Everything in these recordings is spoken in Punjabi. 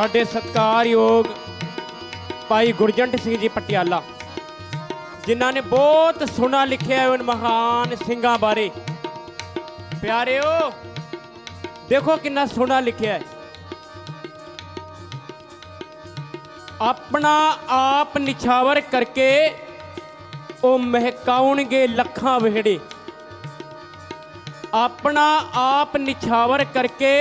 ਸਾਡੇ ਸਤਿਕਾਰਯੋਗ ਭਾਈ ਗੁਰਜੰਟ ਸਿੰਘ ਜੀ ਪਟਿਆਲਾ, ਜਿਨ੍ਹਾਂ ਨੇ ਬਹੁਤ ਸੋਹਣਾ ਲਿਖਿਆ ਹੈ ਉਹਨਾਂ ਮਹਾਨ ਸਿੰਘਾਂ ਬਾਰੇ। ਪਿਆਰਿਓ, ਦੇਖੋ ਕਿੰਨਾ ਸੋਹਣਾ ਲਿਖਿਆ ਹੈ। ਆਪਣਾ ਆਪ ਨਿਛਾਵਰ ਕਰਕੇ ਉਹ ਮਹਿਕਾਉਣਗੇ ਲੱਖਾਂ ਵਿਹੜੇ। ਆਪਣਾ ਆਪ ਨਿਛਾਵਰ ਕਰਕੇ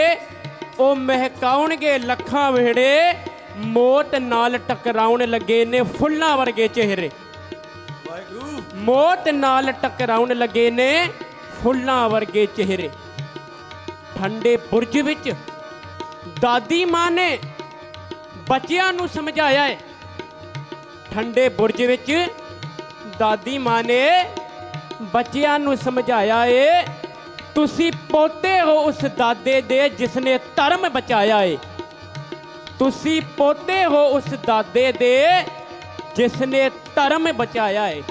ਉਹ ਮਹਿਕਾਉਣਗੇ ਲੱਖਾਂ ਵਿਹੜੇ, ਮੌਤ ਨਾਲ ਟਕਰਾਉਣ ਲੱਗੇ ਨੇ ਫੁੱਲਾਂ ਵਰਗੇ ਚਿਹਰੇ। ਵਾਹਿਗੁਰੂ ਮੌਤ ਨਾਲ ਟਕਰਾਉਣ ਲੱਗੇ ਨੇ ਫੁੱਲਾਂ ਵਰਗੇ ਚਿਹਰੇ। ਠੰਡੇ ਬੁਰਜ ਵਿੱਚ ਦਾਦੀ ਮਾਂ ਨੇ ਬੱਚਿਆਂ ਨੂੰ ਸਮਝਾਇਆ ਹੈ। ਠੰਡੇ ਬੁਰਜ ਵਿੱਚ ਦਾਦੀ ਮਾਂ ਨੇ ਬੱਚਿਆਂ ਨੂੰ ਸਮਝਾਇਆ ਏ ਤੁਸੀਂ ਪੋਤੇ ਹੋ ਉਸ ਦਾਦੇ ਦੇ ਜਿਸ ਨੇ ਧਰਮ ਬਚਾਇਆ ਏ ਤੁਸੀਂ ਪੋਤੇ ਹੋ ਉਸ ਦਾਦੇ ਦੇ ਜਿਸ ਨੇ ਧਰਮ ਬਚਾਇਆ ਏ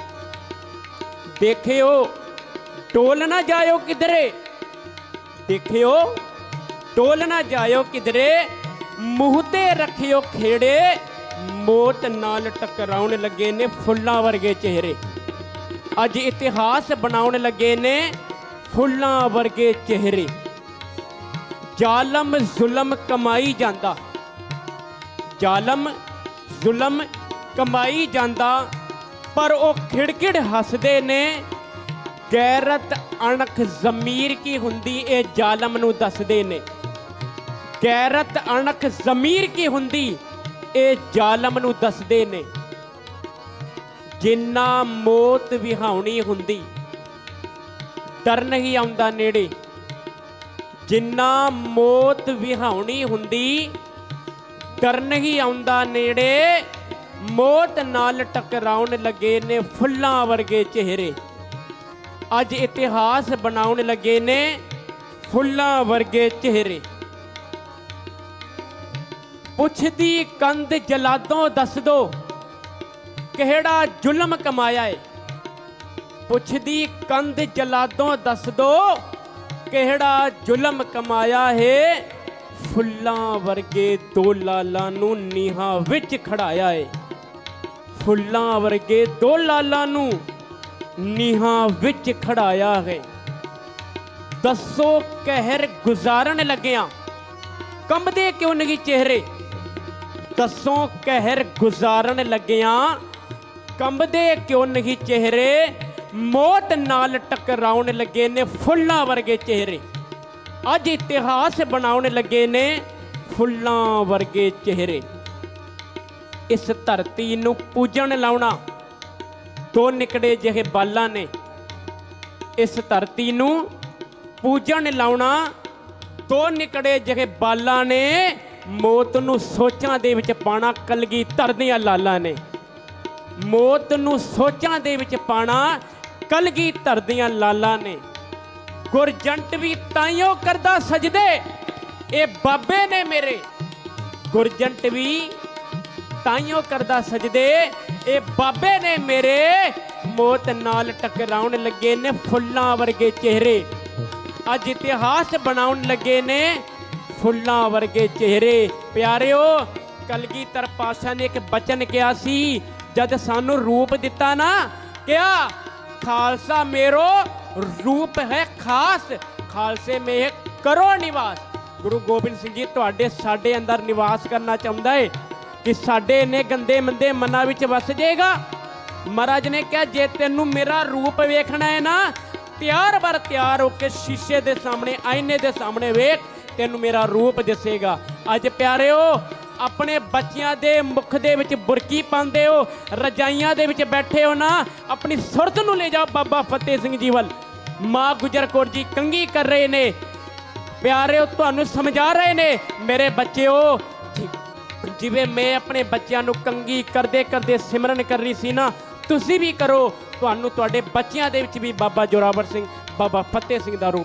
ਦੇਖਿਓ ਟੋਲ ਨਾ ਜਾਇਓ ਕਿਧਰੇ ਦੇਖਿਓ ਟੋਲ ਨਾ ਜਾਇਓ ਕਿਧਰੇ ਮੂੰਹ ਤੇ ਰੱਖਿਓ ਖੇੜੇ ਮੌਤ ਨਾਲ ਟਕਰਾਉਣ ਲੱਗੇ ਨੇ ਫੁੱਲਾਂ ਵਰਗੇ ਚਿਹਰੇ ਅੱਜ ਇਤਿਹਾਸ ਬਣਾਉਣ ਲੱਗੇ ਨੇ ਫੁੱਲਾਂ ਵਰਗੇ ਚਿਹਰੇ। ਜ਼ਾਲਮ ਜ਼ੁਲਮ ਕਮਾਈ ਜਾਂਦਾ। ਜ਼ਾਲਮ ਜ਼ੁਲਮ ਕਮਾਈ ਜਾਂਦਾ, ਪਰ ਉਹ ਖਿੜਖਿੜ ਹੱਸਦੇ ਨੇ। ਗੈਰਤ ਅਣਖ ਜ਼ਮੀਰ ਕੀ ਹੁੰਦੀ ਇਹ ਜ਼ਾਲਮ ਨੂੰ ਦੱਸਦੇ ਨੇ। ਗੈਰਤ ਅਣਖ ਜ਼ਮੀਰ ਕੀ ਹੁੰਦੀ ਇਹ ਜ਼ਾਲਮ ਨੂੰ ਦੱਸਦੇ ਨੇ। ਜਿੰਨਾ ਮੌਤ ਵਿਹਾਉਣੀ ਹੁੰਦੀ ਡਰ ਨਹੀਂ ਆਉਂਦਾ ਨੇੜੇ। ਜਿੰਨਾ ਮੌਤ ਵਿਹਾਉਣੀ ਹੁੰਦੀ, ਡਰ ਨਹੀਂ ਆਉਂਦਾ ਨੇੜੇ। ਮੌਤ ਨਾਲ ਟਕਰਾਉਣ ਲੱਗੇ ਨੇ ਫੁੱਲਾਂ ਵਰਗੇ ਚਿਹਰੇ। ਅੱਜ ਇਤਿਹਾਸ ਬਣਾਉਣ ਲੱਗੇ ਨੇ ਫੁੱਲਾਂ ਵਰਗੇ ਚਿਹਰੇ। ਪੁੱਛਦੀ ਕੰਧ ਜਲਾਦੋਂ ਦੱਸ ਦੋ, ਕਿਹੜਾ ਜ਼ੁਲਮ ਕਮਾਇਆ ਏ? ਪੁੱਛਦੀ, ਕੰਧ ਜਲਾਦੋਂ ਦੱਸ ਦੋ, ਕਿਹੜਾ ਜ਼ੁਲਮ ਕਮਾਇਆ ਹੈ? ਫੁੱਲਾਂ ਵਰਗੇ ਦੋ ਲਾਲਾਂ ਨੂੰ ਨੀਹਾਂ ਵਿੱਚ ਖੜਾਇਆ ਏ। ਫੁੱਲਾਂ ਵਰਗੇ ਦੋ ਲਾਲਾਂ ਨੂੰ ਨੀਹਾਂ ਵਿੱਚ ਖੜਾਇਆ ਹੈ। ਦੱਸੋ, ਕਹਿਰ ਗੁਜ਼ਾਰਨ ਲੱਗਿਆ, ਕੰਬਦੇ ਕਿਉਂ ਨਹੀਂ ਚਿਹਰੇ? ਦੱਸੋ, ਕਹਿਰ ਗੁਜ਼ਾਰਨ ਲੱਗਿਆ, ਕੰਬਦੇ ਕਿਉਂ ਨਹੀਂ ਚਿਹਰੇ? ਮੌਤ ਨਾਲ ਟਕਰਾਉਣ ਲੱਗੇ ਨੇ ਫੁੱਲਾਂ ਵਰਗੇ ਚਿਹਰੇ। ਅੱਜ ਇਤਿਹਾਸ ਬਣਾਉਣ ਲੱਗੇ ਨੇ ਫੁੱਲਾਂ ਵਰਗੇ ਚਿਹਰੇ। ਇਸ ਧਰਤੀ ਨੂੰ ਪੂਜਣ ਲਾਉਣਾ ਦੋ ਨਿਕੜੇ ਜਿਹੇ ਬਾਲਾਂ ਨੇ। ਇਸ ਧਰਤੀ ਨੂੰ ਪੂਜਣ ਲਾਉਣਾ ਦੋ ਨਿਕੜੇ ਜਿਹੇ ਬਾਲਾਂ ਨੇ। ਮੌਤ ਨੂੰ ਸੋਚਾਂ ਦੇ ਵਿੱਚ ਪਾਣਾ ਕਲਗੀ ਧਰਦੀਆਂ ਲਾਲਾਂ ਨੇ। ਮੌਤ ਨੂੰ ਸੋਚਾਂ ਦੇ ਵਿੱਚ ਪਾਣਾ ਕਲਗੀ ਧਰ ਦੀਆਂ ਲਾਲਾਂ ਨੇ। ਗੁਰਜੰਟ ਵੀ ਤਾਈਓ ਕਰਦਾ ਸਜਦੇ, ਇਹ ਬਾਬੇ ਨੇ ਮੇਰੇ। ਗੁਰਜੰਟ ਵੀ ਤਾਈਓ ਕਰਦਾ ਸਜਦੇ, ਇਹ ਬਾਬੇ ਨੇ ਮੇਰੇ। ਮੌਤ ਨਾਲ ਟਕਰਾਉਣ ਲੱਗੇ ਨੇ ਫੁੱਲਾਂ ਵਰਗੇ ਚਿਹਰੇ। ਅੱਜ ਇਤਿਹਾਸ ਬਣਾਉਣ ਲੱਗੇ ਨੇ ਫੁੱਲਾਂ ਵਰਗੇ ਚਿਹਰੇ। ਪਿਆਰਿਓ ਕਲਗੀਧਰ ਪਾਸ਼ਾ ਨੇ ਇੱਕ ਬਚਨ ਕਿਹਾ ਸੀ, ਜਦ ਸਾਨੂੰ ਰੂਪ ਦਿੱਤਾ ਨਾ, ਕਿਹਾ ਖਾਲਸਾ ਮੇਰੋ ਰੂਪ ਹੈ ਖਾਸ ਖਾਲਸੇ ਮੇ ਕਰੋ ਨਿਵਾਸ ਗੁਰੂ ਗੋਬਿੰਦ ਸਿੰਘ ਜੀ ਤੁਹਾਡੇ ਸਾਡੇ ਅੰਦਰ ਨਿਵਾਸ ਕਰਨਾ ਚਾਹੁੰਦਾ ਏ ਕਿ ਸਾਡੇ ਨੇ ਗੰਦੇ ਮੰਦੇ ਮਨਾਂ ਵਿੱਚ ਵਸ ਜਾਏਗਾ ਮਹਾਰਾਜ ਨੇ ਕਿਹਾ ਜੇ ਤੈਨੂੰ ਮੇਰਾ ਰੂਪ ਵੇਖਣਾ ਹੈ ਨਾ ਤਿਆਰ ਬਰ ਤਿਆਰ ਹੋ ਕੇ ਸ਼ੀਸ਼ੇ ਦੇ ਸਾਹਮਣੇ ਆਇਨੇ ਦੇ ਸਾਹਮਣੇ ਵੇਖ ਤੈਨੂੰ ਮੇਰਾ ਰੂਪ ਦਿਸੇਗਾ ਅੱਜ ਪਿਆਰਿਓ ਆਪਣੇ ਬੱਚਿਆਂ ਦੇ ਮੁਖ ਦੇ ਵਿੱਚ ਬੁਰਕੀ ਪਾਉਂਦੇ ਹੋ, ਰਜਾਈਆਂ ਦੇ ਵਿੱਚ ਬੈਠੇ ਹੋ ਨਾ, ਆਪਣੀ ਸੁਰਤ ਨੂੰ ਲੈ ਜਾਓ ਬਾਬਾ ਫਤਿਹ ਸਿੰਘ ਜੀ ਵੱਲ। ਮਾਂ ਗੁਜਰ ਕੌਰ ਜੀ ਕੰਗੀ ਕਰ ਰਹੇ ਨੇ। ਪਿਆਰਿਓ, ਤੁਹਾਨੂੰ ਸਮਝਾ ਰਹੇ ਨੇ, ਮੇਰੇ ਬੱਚਿਓ, ਜਿ- ਜਿਵੇਂ ਮੈਂ ਆਪਣੇ ਬੱਚਿਆਂ ਨੂੰ ਕੰਗੀ ਕਰਦੇ ਕਰਦੇ ਸਿਮਰਨ ਕਰ ਰਹੀ ਸੀ ਨਾ, ਤੁਸੀਂ ਵੀ ਕਰੋ, ਤੁਹਾਨੂੰ ਤੁਹਾਡੇ ਬੱਚਿਆਂ ਦੇ ਵਿੱਚ ਵੀ ਬਾਬਾ ਜੋਰਾਵਰ ਸਿੰਘ, ਬਾਬਾ ਫਤਿਹ ਸਿੰਘ ਦਾ ਰੂਪ